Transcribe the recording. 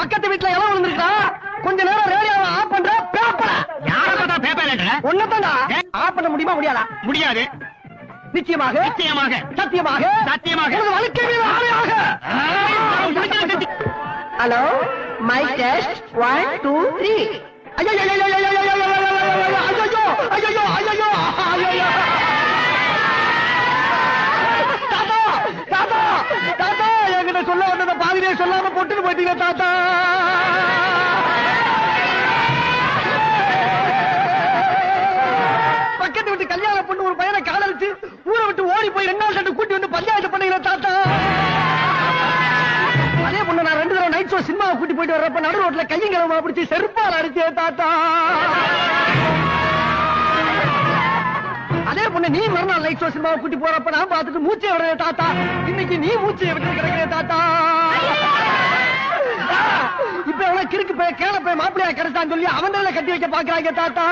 பக்கத்து வீட்டுல எல்லாம் விழுந்திருக்கா? கொஞ்ச நேரம் ரேடியோவை ஆஃப் பண்ற பேப்பர யார பார்த்தா பேப்பர் ஒன்னதாண்டா ஆஃப் பண்ண முடியுமா முடியாதா? முடியாது. நிச்சயமாக. நிச்சயமாக. சத்தியமாக. சத்தியமாக. எனது வாழ்க்கை மீது ஆணையாக hello my test one two three ஐயோ ஐயோ ஐயோ ஐயோ ஐயோ ஐயோ ஐயோ ஐயோ ஐயோ தாத்தா தாத்தா தாத்தா என்கிட்ட சொல்ல வந்தத சொல்லாம போட்டுட்டு போயிட்டீங்க தாத்தா. பக்கத்து விட்டு கல்யாணம் பொண்ணு ஒரு பையனை காதலிச்சு ஊரை விட்டு ஓடி போய் ரெண்டு நாள் ரெண்டு கூட்டி வந்து பஞ்சாயத்து பண்ணீங்க தாத்தா. அதே பொண்ணு நான் ரெண்டு தடவை நைட் ஷோ சினிமாவை கூட்டி போயிட்டு வர்றப்ப நடு ரோட்ல கையும் பிடிச்சி செருப்பால் அடிச்சே தாத்தா. நீ மறுநாள் லைட் ஷோ சினிமாவை கூட்டி போறப்ப நான் பார்த்துட்டு மூச்சை விடுறே தாத்தா. இன்னைக்கு நீ மூச்சை விட்டு கிடைக்கிற தாத்தா. இப்ப எவ்வளவு கிறுக்கு போய் கேள போய் மாப்பிள்ளையா கிடைச்சான்னு சொல்லி அவன் கட்டி வைக்க பாக்குறாங்க தாத்தா.